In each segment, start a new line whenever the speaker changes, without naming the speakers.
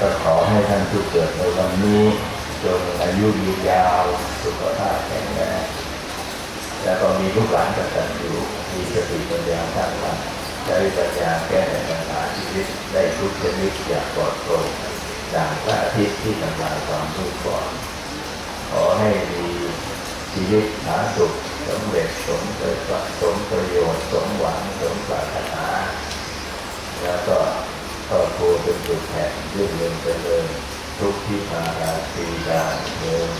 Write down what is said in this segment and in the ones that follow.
ก็ขอให้ท่านผู้เกิดในวันนี้จงอายุยืนยาวสุขภาพแข็งแรงแล้วก็มีลูกหลานกตัญญูมีสติปัญญาทางธรรมใช้ปัญญาแก้ไขปัญหาชีวิตได้ทุกชนิดอย่างปลอดโปร่งดังพระอาทิตย์ที่ทำลายความทุกข์ก่อนขอให้มีชีวิตหาสุขสำเร็จสมประโยชน์สมประโยชน์สมหวังสมปรารถนาแล้วก็ ครอบครัวเป็นจุดแห่งยื่นเงินไปเลยทุกที่มาราตีดาเงิน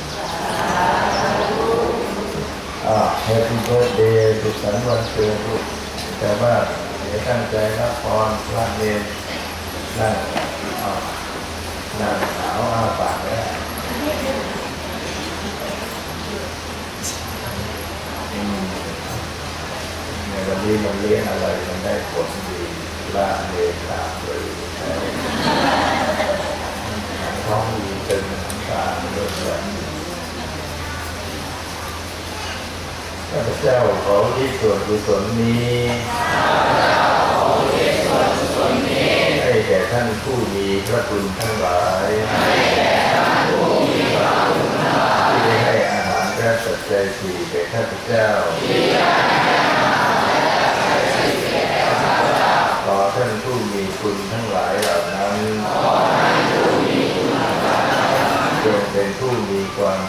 อ่าแฮปปี้เบิร์ดเดย์สุขสันต์วันเกิดลูกแต่ว่าเดี๋ยวตั้งใจรับพรพระเนรนั่งนั่งหนาวอ้าปากแล้วอืมในวันนี้มันเลี้ยงอะไรมันได้ผลดีล่าเรียนตาเลยท้องดีเป็นน้ำตาเลือดไหล ข้าพเจ้าขอที่ส่วนกุศลนี้ให้แก่ท่านผู้มีพระคุณทั้งหลายที่ได้ให้อาหารและปัจจัยสี่แก่ข้าพเจ้า ขอท่านผู้มีคุณทั้งหลายเหล่านั้นจงเป็นผู้มี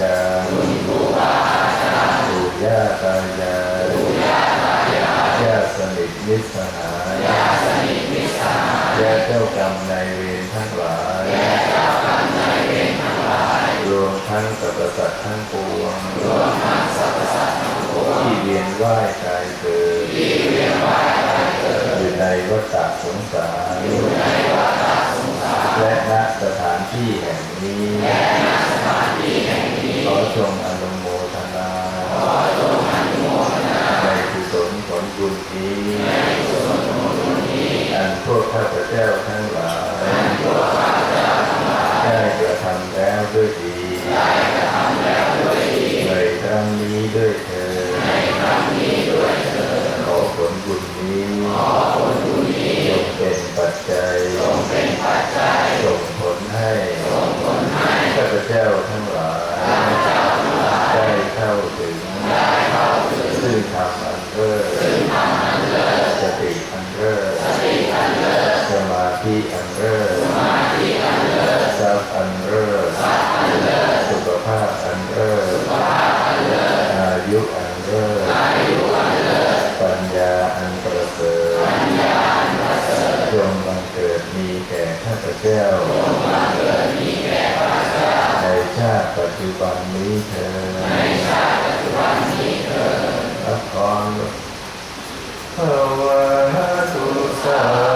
จารย์ปู่ย่าตายายญาติสนิทมิตรสหายและเจ้ากรรมนายเวรทั้งหลายรวมทั้งสรรพสัตว์ทั้งปวงที่เวียนว่ายตายเกิดอยู่ในวัฏสงสารและณสถานที่แห่งนี้ขอ จงอนุโมทนาในกุศลผลบุญนี้อันพวกข้าพเจ้าทั้งหลายได้กระทำแล้วด้วยดีในครั้งนี้ด้วยเธอญขอผลบุญนี้จงเป็นปัจจัยส่งผลให้ข้าพเจ้าทั้งหลายได้เข้าถึงซึ่ง ธรรมอันเลิศสติอันเลิศสมาธิอันเลิศทรัพย์อันเลิศสุขภาพอันเลิศอายุอันเลิศปัญญาอันประเสริฐจงบังเกิดมีแก่ข้าพเจ้าในชาติปัจจุบันนี้เธอรับพร ภาวะตุสา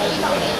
อ๋อ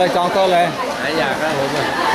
เลยจองโต๊ะเลย
หายอยากแล้วผมอะ